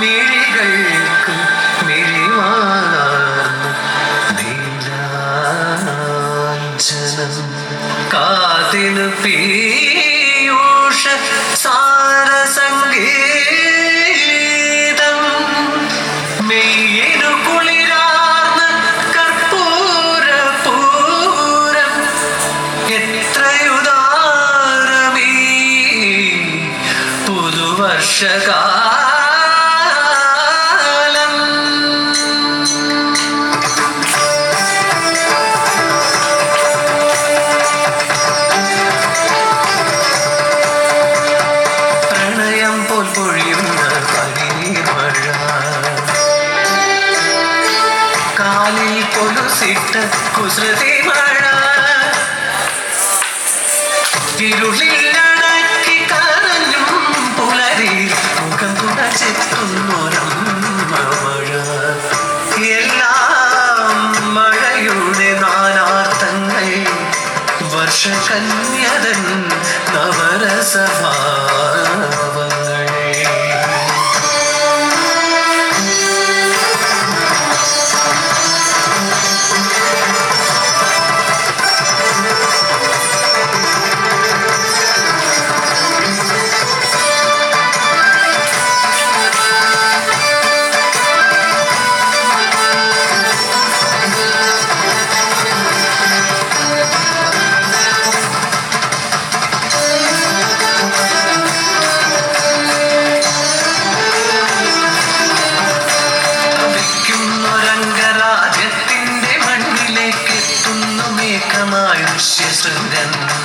മിഴികൾക്ക് മിഴിവാനാർന്നു കാതിനു പേ കുസൃതി മഴ ഇരുളിലടക്കി കരഞ്ഞും പുലരി മുഖം കുടച്ചെത്തുന്നൊരമ്മ മഴ എല്ലാം മഴയുടെ നാനാർത്ഥങ്ങൾ വർഷകന്യതൻ നവരസഭാവങ്ങളെ She's şey living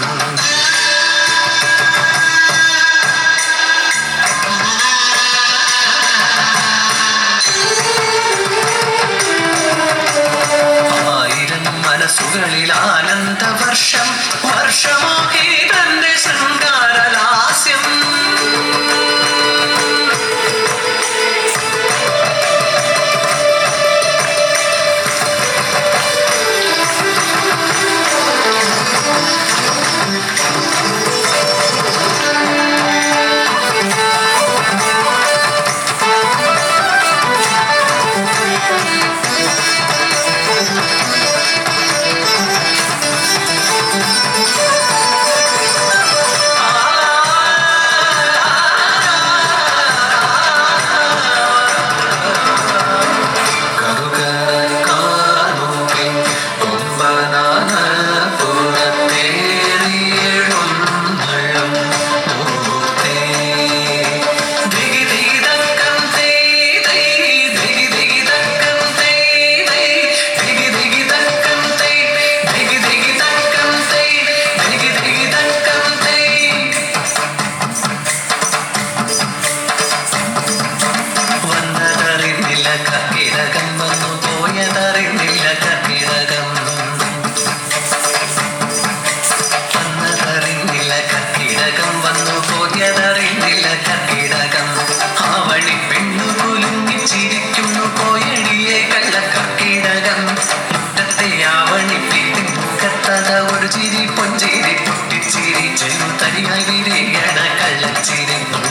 கவிதை என கள்ளச்சிரிக்கும்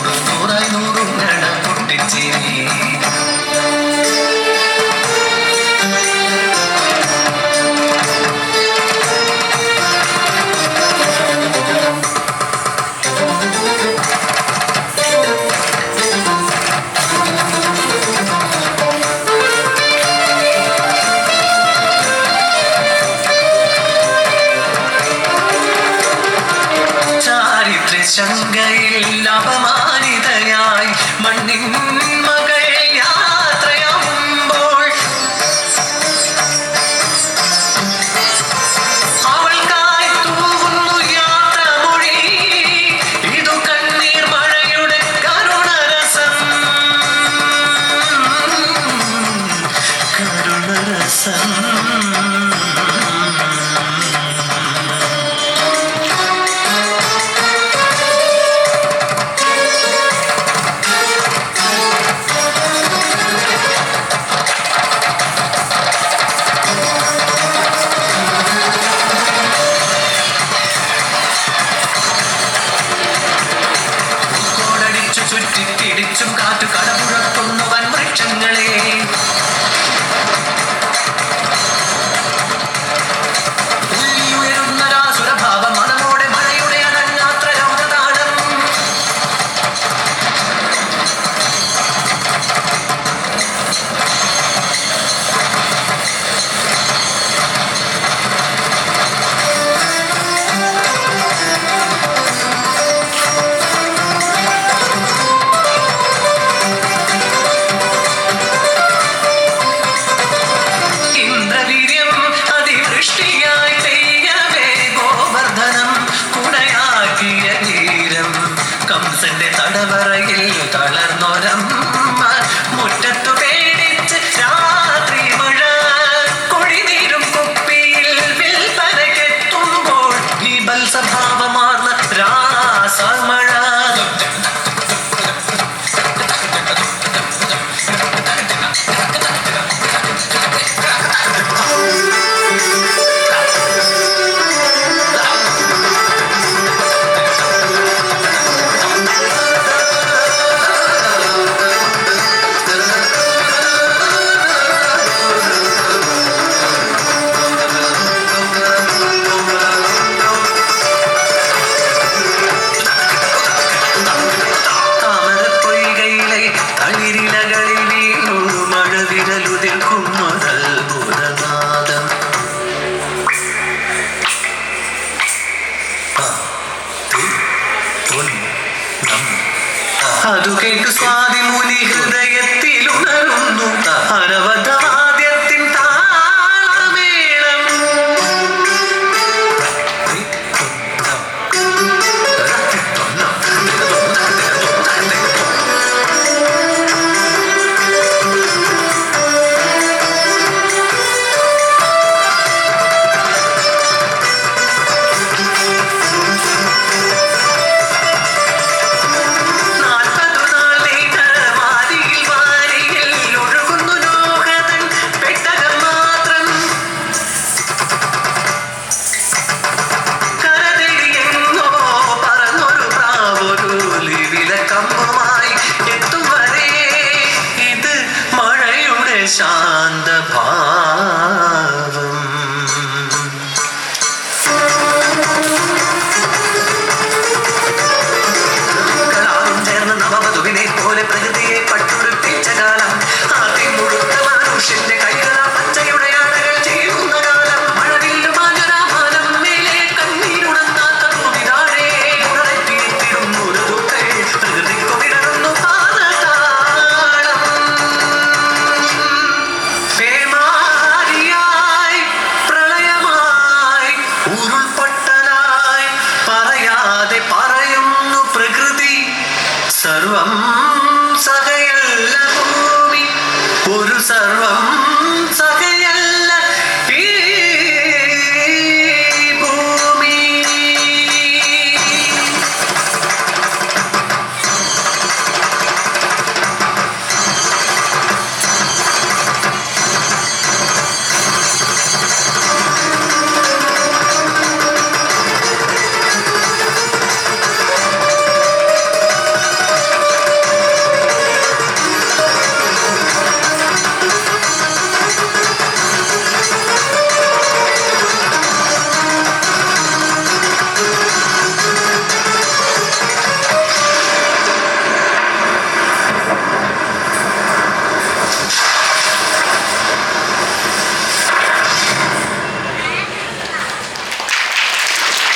ശങ്കയിൽ അപമാനിതയായി മണ്ണിൻ മകൾ യാത്രയാകുമ്പോൾ അവൾക്കായി തൂവുന്നു യാത്രമൊഴി. ഇതു കണ്ണീർ മഴയുടെ കരുണരസം. കരുണരസം. of God to God. അതു കേട്ടു സ്വാതി മുനി ഹൃദയത്തിൽ ஒரு சர்வம்